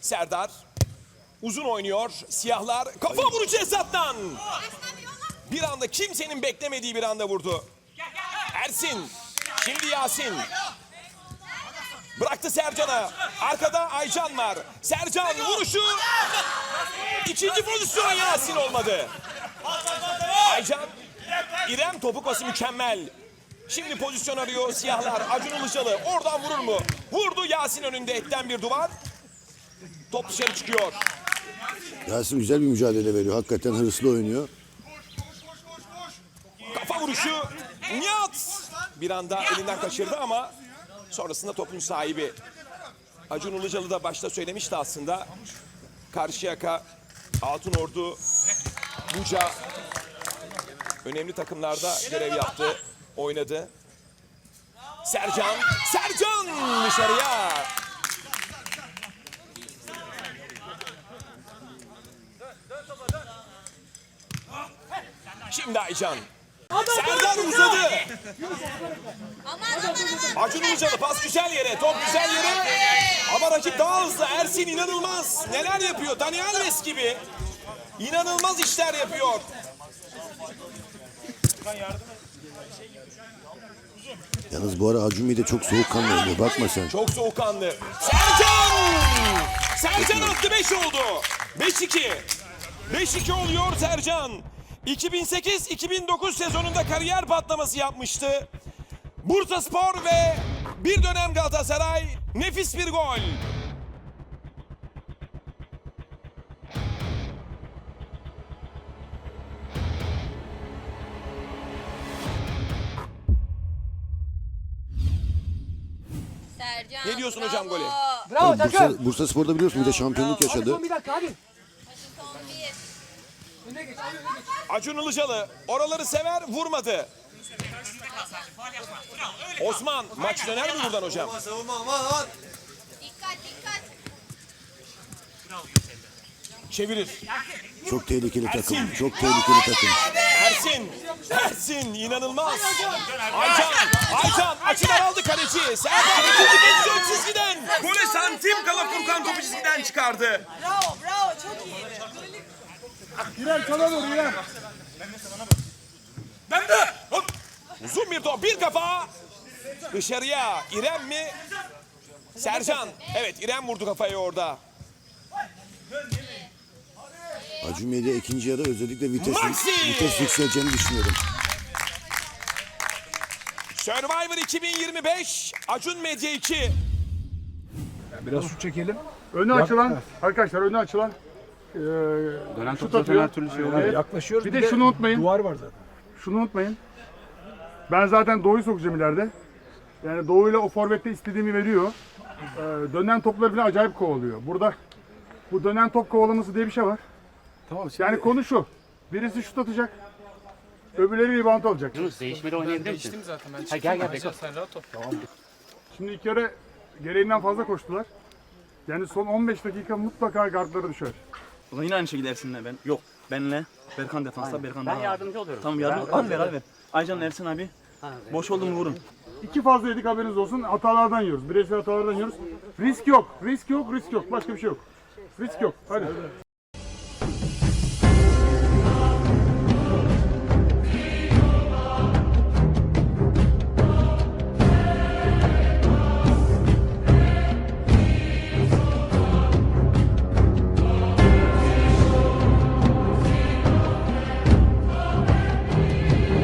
Serdar uzun oynuyor. Siyahlar kafa vurucu Esat'tan. Bir anda kimsenin beklemediği bir anda vurdu. Ersin. Şimdi Yasin. Bıraktı Sercan'a. Arkada Aycan var. Sercan vuruşu. İkinci pozisyon Yasin olmadı. Aycan. İrem topu pası mükemmel. Şimdi pozisyon arıyor siyahlar. Acun Ilıcalı oradan vurur mu? Vurdu Yasin önünde etten bir duvar. Top dışarı çıkıyor. Yasin güzel bir mücadele veriyor. Hakikaten hırslı oynuyor. Kafa vuruşu. Nihat. Bir anda elinden kaçırdı ama sonrasında topun sahibi. Acun Ilıcalı da başta söylemişti aslında. Karşıyaka, Altın Ordu, Buca önemli takımlarda görev yaptı, oynadı. Sercan, Sercan dışarıya. Şimdi Aycan. Serdar uzadı. Acun Ilıcalı pas güzel yere, top güzel yere. Ama rakip daha hızlı. Ersin inanılmaz. Neler yapıyor? Dani Alves gibi. İnanılmaz işler yapıyor. Yalnız bu ara Acumi de çok soğukkanlı oynuyor. Bakma sen. Çok soğukkanlı. Sercan! Sercan attı 5 oldu. 5-2. 5-2 oluyor Sercan. 2008-2009 sezonunda kariyer patlaması yapmıştı. Bursa Spor ve bir dönem Galatasaray nefis bir gol. Sercan. Ne diyorsun hocam gole? Bravo takım. Bursa, Bursa Spor'da biliyorsun bir de şampiyonluk yaşadı. Son bir dakika hadi. Son bir. Önüne geç. Önüne geç. Acun Ilıcalı oraları sever vurmadı. Osman maç döner mi buradan hocam? Dikkat dikkat. Çevirir. Çok tehlikeli takım. Çok tehlikeli takım. Ersin, Ersin inanılmaz. Aycan, Aycan açıdan aldı kaleci. Serdar ikinci pozisyon çizgiden. Gole santim kala Furkan topu çizgiden çıkardı. Bravo bravo çok iyi. İrem sana doğru İrem. Ben de. Hop. Uzun bir top, bir kafa. Dışarıya. İrem mi? Sercan. Evet İrem vurdu kafayı orada. Acumi'ye de ikinci yarı özellikle vites, Maxi! vites yükseleceğini düşünüyorum. Survivor 2025 Acun Medya 2. Biraz su çekelim. Önü açılan arkadaşlar önü açılan eee Dönen şut top zaten atıyor. her türlü şey oluyor. Evet. Yaklaşıyoruz. Bir de şunu unutmayın. Duvar var zaten. Şunu unutmayın. Ben zaten Doğu'yu sokacağım ileride. Yani Doğu'yla o forvette istediğimi veriyor. Eee, dönen topları falan acayip kovalıyor. Burada bu dönen top kovalaması diye bir şey var. Tamam. Şimdi Yani konu şu. Birisi şut atacak. Öbürleri rebound alacak. Yunus değişmede oynayabilir misin? Değiştim zaten ben. Ha, gel gel Beko. Şimdi ilk kere gereğinden fazla koştular. Yani son 15 dakika mutlaka gardları düşer. O zaman yine aynı şekilde Ersin'le ben. Yok benle Berkan defansta Berkan Ben daha- yardımcı oluyorum. Tamam yardım. Al ver al ver. Aycan Ersin abi. Boş oldu mu vurun. İki fazla yedik haberiniz olsun. Hatalardan yiyoruz. Bireysel hatalardan yiyoruz. Risk yok. Risk yok. Risk yok. Başka bir şey yok. Risk yok. Hadi.